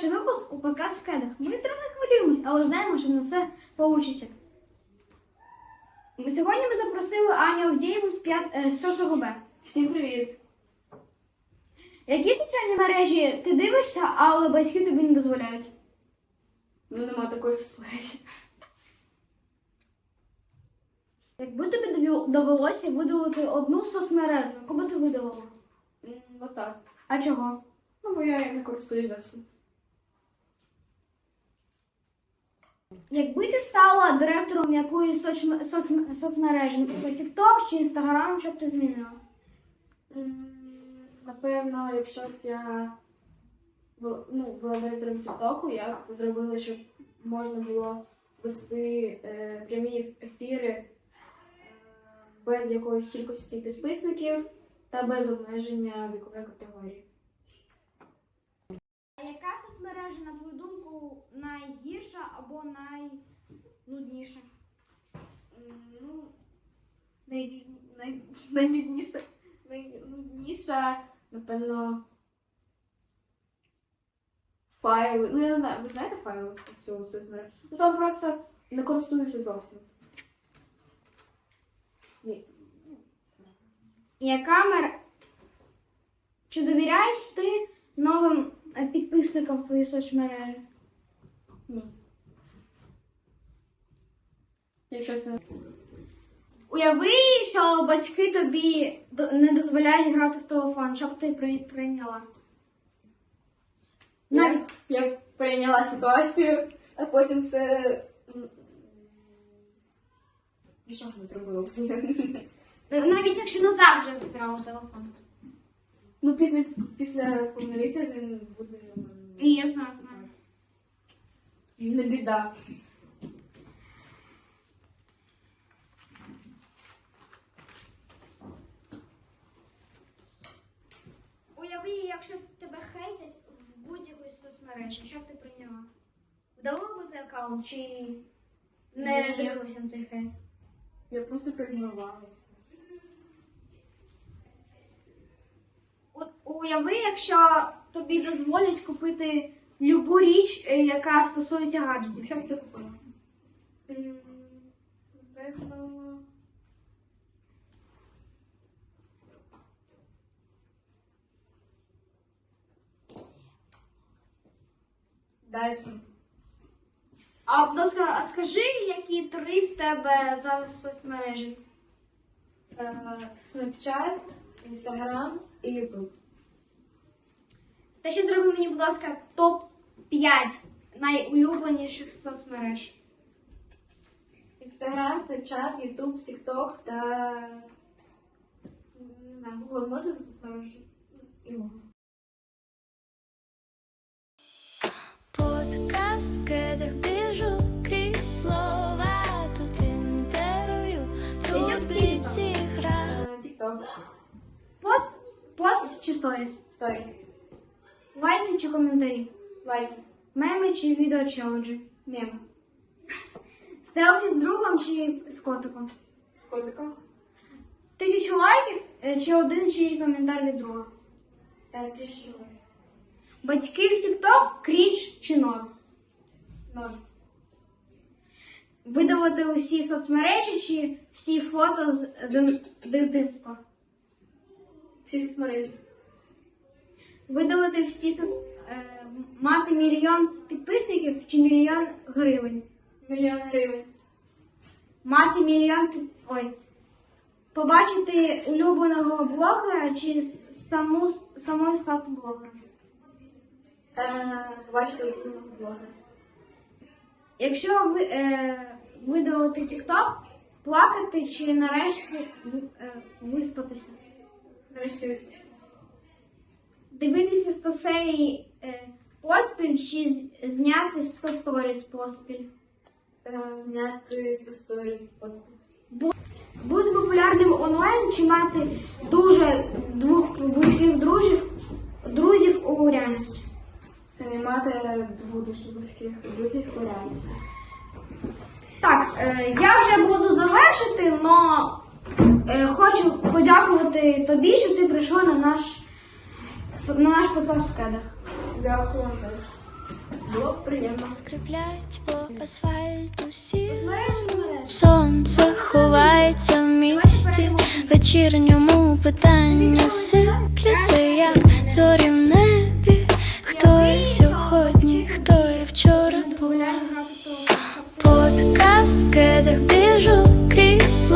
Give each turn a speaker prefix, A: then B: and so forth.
A: перший випуск у подкаст в кедах. Ми трохи хвилюємось, але знаємо, що на все получиться. Ми- Сьогодні ми запросили Аню Авдієву з 5, е, з 6 Б.
B: Всім привіт!
A: Які соціальні мережі ти дивишся, але батьки тобі не дозволяють?
B: Ну нема такої соцмережі.
A: Якби тобі довелося видалити одну соцмережу, яку би ти видалила?
B: WhatsApp.
A: А чого?
B: Ну, бо я не користуюсь зовсім.
A: Якби ти стала директором якоїсь соцм- соцм- соцмережі, наприклад, TikTok чи Instagram, що б ти змінила?
B: Напевно, якщо б я бу- ну, була директором Тіктоку, я б зробила, щоб можна було вести е, прямі ефіри е, без якоїсь кількості підписників та без обмеження вікової категорії.
A: А яка соцмережа, на твою думку, найгірша або найнудніша?
B: Ну, най, най, найнудніша, найнудніша, напевно, файли. Ну, я не знаю, ви знаєте файли цього соцмережі? Ну там просто не користуюся зовсім. Ні.
A: Яка мер... Чи довіряєш ти новим е, підписникам в твої соцмережі?
B: Ні. Я щось не.
A: Уяви, що батьки тобі не дозволяють грати в телефон. Що б ти при- прийняла? Навіть
B: Я, я прийняла ситуацію, а потім все. Нічого не зробила.
A: навіть якщо назад вже збирала телефон.
B: Ну, після, після повноліття він буде
A: І я знаю.
B: Не біда.
A: Уяви, якщо тебе хейтять в будь-якій соцмережі, що б ти прийняла? Вдало би ти аккаунт чи не дивилася на цей хейт?
B: Я просто проігнорувала.
A: От уяви, якщо тобі дозволять купити любу річ, е, яка стосується гаджетів, що б ти купила?
B: Напевно. Дайсон.
A: А, будь ласка, а скажи, які три в тебе зараз соцмережі?
B: Е, Snapchat, Instagram і YouTube.
A: Та ще зроби мені, будь ласка, топ-5 найулюбленіших соцмереж.
B: Instagram, Snapchat, YouTube, TikTok та не знаю, Google можна соцмережі? І
C: Подкаст, кедах біжу крізь слова, тут інтерв'ю, тут бліці гра.
B: Е, TikTok,
A: Пост, пост чи сторіс?
B: Stories,
A: Лайки чи коментарі?
B: Лайки,
A: Меми чи відео челенджі?
B: мем,
A: Селфі з другом чи з котиком?
B: з котиком,
A: Тисячу лайків е, чи один чий коментар від друга?
B: е, тисячу лайків,
A: Батьки в TikTok, крінж чи норм?
B: ноль,
A: Видавати усі соцмережі чи всі фото з дитинства?
B: всі соцмережі,
A: Видалити всі соц... е, мати мільйон підписників чи мільйон гривень?
B: мільйон гривень,
A: Мати мільйон. Ой. Побачити улюбленого блогера чи саму самою стати блогером?
B: е, бачите улюбленого блогера.
A: Якщо ви е, видалити TikTok, плакати чи нарешті е, виспатися?
B: Нарешті виспатися.
A: Дивитися 100 серій е, поспіль чи зняти 100 сторіс поспіль?
B: Е, Зняти 100 сторіс поспіль.
A: Бути популярним онлайн чи мати дуже двох близьких друзів, друзів у реальності?
B: Е, Мати двох дуже близьких друзів у реальності.
A: Так, я вже буду завершити, але хочу подякувати тобі, що ти прийшла на наш на наш подкаст в кедах.
B: Дякую вам теж. було приємно.
C: Скріплять по асфальту сірому Сонце ховається в місті, вечірньому питання сипляться, як зорі в небі. Хто я сьогодні, хто я вчора була? Подкаст, де біжу крізь